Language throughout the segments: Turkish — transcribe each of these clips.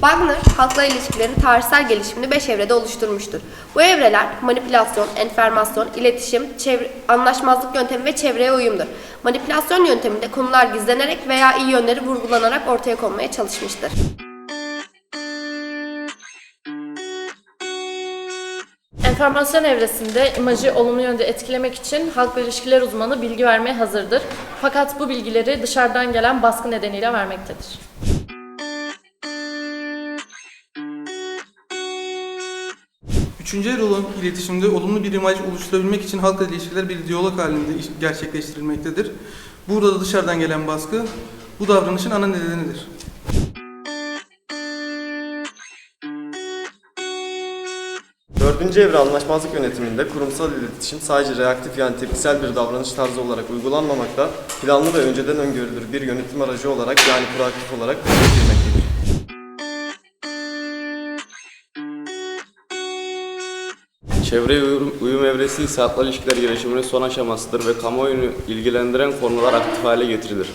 Wagner, halkla ilişkilerin tarihsel gelişimini beş evrede oluşturmuştur. Bu evreler manipülasyon, enformasyon, iletişim, çevre, anlaşmazlık yöntemi ve çevreye uyumdur. Manipülasyon yönteminde konular gizlenerek veya iyi yönleri vurgulanarak ortaya konmaya çalışmıştır. Enformasyon evresinde imajı olumlu yönde etkilemek için halkla ilişkiler uzmanı bilgi vermeye hazırdır. Fakat bu bilgileri dışarıdan gelen baskı nedeniyle vermektedir. Üçüncü el olan iletişimde olumlu bir imaj oluşturabilmek için halkla ilişkiler bir diyalog halinde gerçekleştirilmektedir. Burada da dışarıdan gelen baskı bu davranışın ana nedenidir. Dördüncü evre anlaşmazlık yönetiminde kurumsal iletişim sadece reaktif yani tepkisel bir davranış tarzı olarak uygulanmamakta, planlı ve önceden öngörülür bir yönetim aracı olarak yani proaktif olarak girmektedir. Çevreye uyum, uyum evresi ise halkla ilişkiler son aşamasıdır ve kamuoyunu ilgilendiren konular aktif hale getirilir.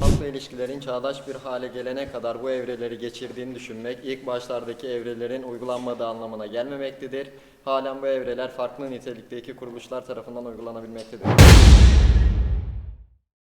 Halkla ilişkilerin çağdaş bir hale gelene kadar bu evreleri geçirdiğini düşünmek ilk başlardaki evrelerin uygulanmadığı anlamına gelmemektedir. Halen bu evreler farklı nitelikteki kuruluşlar tarafından uygulanabilmektedir.